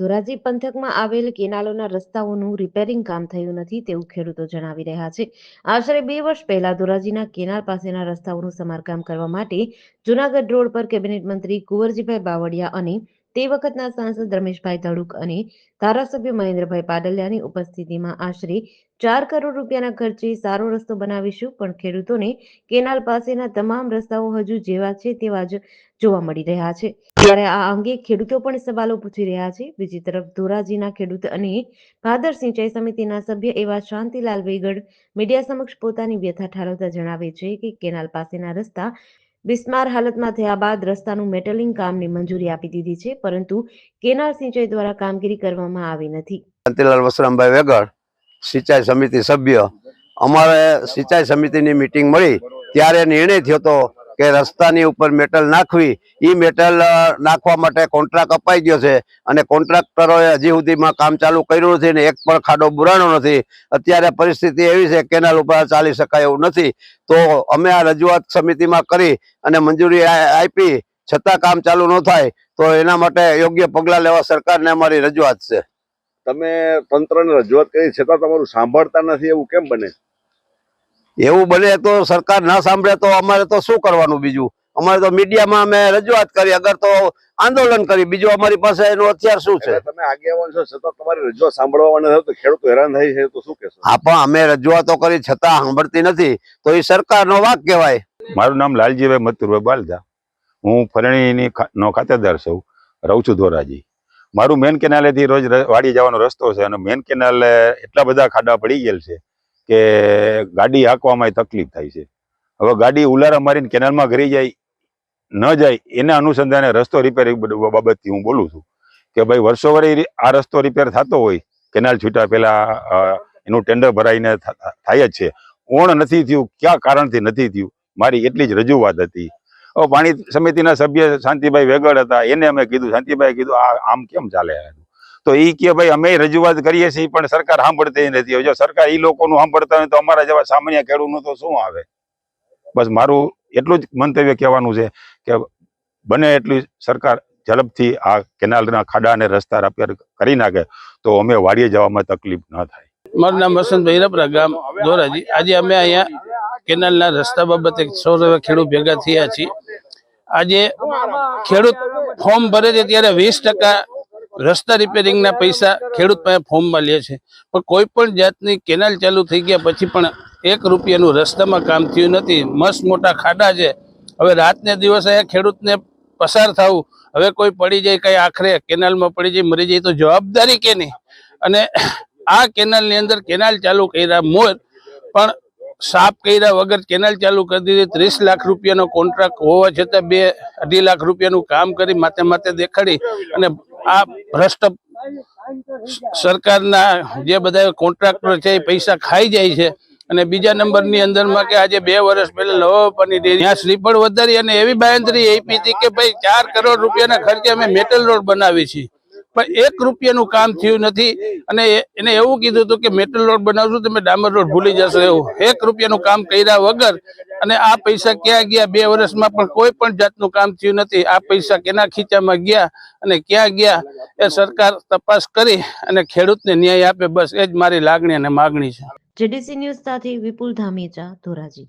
ધોરાજી પંથકમાં આવેલ કેનાલોના રસ્તાઓનું રિપેરિંગ કામ થયું નથી તેવું ખેડૂતો જણાવી રહ્યા છે. આશરે બે વર્ષ પહેલા ધોરાજીના કેનાલ પાસેના રસ્તાઓનું સમારકામ કરવા માટે જુનાગઢ રોડ પર કેબિનેટ મંત્રી કુંવરજીભાઈ બાવળિયા અને તે વખતના સાંસદ રમેશભાઈ ધડુક અને ધારાસભ્ય મહેન્દ્રભાઈ પાડલિયાની ઉપસ્થિતિમાં આશરે ચાર કરોડ રૂપિયાના ખર્ચે સારો રસ્તો બનાવીશું, પણ ખેડૂતોને કેનાલ પાસેના તમામ રસ્તાઓ હજુ જેવા છે તેવા જ જોવા મળી રહ્યા છે. ત્યારે આ અંગે ખેડૂતો પણ સવાલો પૂછી રહ્યા છે. બીજી તરફ ધોરાજીના ખેડૂત અને ભાદર સિંચાઈ સમિતિના સભ્ય એવા શાંતિલાલ વેગડ મીડિયા સમક્ષ પોતાની વ્યથા ઠાલવતા જણાવે છે કે કેનાલ પાસેના રસ્તા બિસ્માર હાલતમાં થયા બાદ રસ્તાનું મેટલિંગ કામની મંજૂરી આપી દીધી છે, પરંતુ કેનાલ સિંચાઈ દ્વારા કામગીરી કરવામાં આવી નથી. કાંતિલાલ વસરામભાઈ વેગડ સિંચાઈ સમિતિ સભ્ય. અમારે સિંચાઈ સમિતિની મિટિંગ મળી, ત્યારે નિર્ણય થયો હતો કે રસ્તાની ઉપર મેટલ નાખવી એ મેટલ નાખવા માટે કોન્ટ્રાક્ટ અપાઈ ગયો છે. અને કોન્ટ્રાક્ટરોએ હજી સુધીમાં કામ ચાલુ કર્યું નથી ને એક પણ ખાડો બુરાણો નથી. અત્યારે પરિસ્થિતિ એવી છે કેનાલ ઉપર ચાલી શકાય એવું નથી. તો અમે આ રજૂઆત સમિતિમાં કરી અને મંજૂરી આપી. છતાં કામ ચાલુ ન થાય, તો એના માટે યોગ્ય પગલાં લેવા સરકારને અમારી રજૂઆત છે. તમે તંત્રને રજૂઆત કરી, છતાં તમારું સાંભળતા નથી, એવું કેમ બને? એવું બને તો સરકાર ના સાંભળે તો અમારે તો શું કરવાનું બીજું? અમારે તો મીડિયામાં અમે રજૂઆત કરી અગર તો આંદોલન કરી. બીજું અમારી પાસે એનું અત્યાર શું છે? તમે આગેવાન છો છતાં તમારી રજૂઆત સાંભળવા નથી તો ખેડૂતો હેરાન થાય છે તો શું કહેશો? હા પણ અમે રજૂઆતો કરી છતાં સાંભળતી નથી. તો એ સરકારનો વાક કહેવાય. મારું નામ લાલજીભાઈ મથુરભાઈ બાલદા. હું ફરણીની નો ખાતેદાર છું રહું છું ધોરાજી. મારું મેન કેનાલેથી રોજ વાડી જવાનો રસ્તો છે અને મેન કેનાલે એટલા બધા ખાડા પડી ગયેલ છે કે ગાડી હાંકવામાં તકલીફ થાય છે. હવે ગાડી ઉલારા મારીને કેનાલમાં ઘરી જાય, ન જાય, એના અનુસંધાને રસ્તો રિપેરિંગ બાબતથી હું બોલું છું કે ભાઈ વર્ષો વળી આ રસ્તો રિપેર થતો હોય, કેનાલ છૂટા પેલા એનું ટેન્ડર ભરાઈને થાય જ છે. ઓણ નથી થયું, કયા કારણથી નથી થયું, મારી એટલી જ રજૂઆત હતી. હવે પાણી સમિતિના સભ્ય શાંતિભાઈ વેગડ હતા, એને અમે કીધું શાંતિભાઈ કીધું, આ, આમ કેમ ચાલે તો એ કે ભાઈ અમે રજૂઆત કરીએ છીએ, પણ સરકાર સાંભળતી નથી. જો સરકાર એ લોકોનું સાંભળતા હોય તો અમારા જેવા સામાન્ય ખેડૂતનું તો શું આવે? બસ મારું એટલું જ મંતવ્ય કહેવાનું છે કે બને એટલી સરકાર ઝડપથી આ કેનાલના ખાડા અને રસ્તા રિપેર કરી નાખે, તો અમે વાડીએ જવામાં તકલીફ ન થાય. મારું નામ વસંતભાઈ રપરા, ગામ ધોરાજી. આજે અમે અહીંયા કેનાલના રસ્તા બાબતે સૌ ખેડૂત ભેગા થયા છીએ. આજે ખેડૂત ફોર્મ ભરે છે ત્યારે વીસ ટકા રસ્તા રિપેરિંગના પૈસા ખેડૂત પાસે ફોર્મમાં લે છે. પણ કોઈ પણ જાતની કેનાલ ચાલુ થઈ ગયા પછી પણ એક રૂપિયાનું રસ્તામાં કામ થયું નથી. મસ્ત મોટા ખાડા છે. હવે રાતને દિવસે ખેડૂતને પસાર થવું. હવે કોઈ પડી જાય, કંઈ આખરે કેનાલમાં પડી જાય, મરી જાય, તો જવાબદારી કેની અને આ કેનાલની અંદર કેનાલ ચાલુ કર્યા મોર પણ સાફ કર્યા વગર કેનાલ ચાલુ કરી દીધી. ત્રીસ લાખ રૂપિયાનો કોન્ટ્રાક્ટ હોવા છતાં બે અઢી લાખ રૂપિયાનું કામ કરી માથે માથે દેખાડી અને આ ભ્રષ્ટ સરકારના જે બધા કોન્ટ્રાક્ટર છે એ પૈસા ખાઈ જાય છે અને બીજા નંબરની અંદરમાં કે આજે બે વર્ષ પહેલા લવાપાની ડેરી ત્યાં શ્રીફળ વધારી અને એવી બાયંતરી આપી હતી કે ભાઈ ચાર કરોડ રૂપિયાના ખર્ચે અમે મેટલ રોડ બનાવી છીએ. પણ એક રૂપિયાનું કામ થયું નથી. અને એને એવું કીધું હતું કે મેટલ રોડ બનાવશું તમે ડામર રોડ ભૂલી જશો એવું. એક રૂપિયાનું કામ કર્યા વગર અને આ પૈસા ક્યાં ગયા? બે વર્ષમાં પણ કોઈ પણ જાતનું કામ થયું નથી. આ પૈસા કેના ખીચામાં ગયા અને ક્યાં ગયા? એ સરકાર તપાસ કરી અને ખેડૂતને ન્યાય આપે. બસ એ જ મારી લાગણી અને માગણી છે. જેડીસી ન્યૂઝ સાથે વિપુલ ધામેચા ધોરાજી.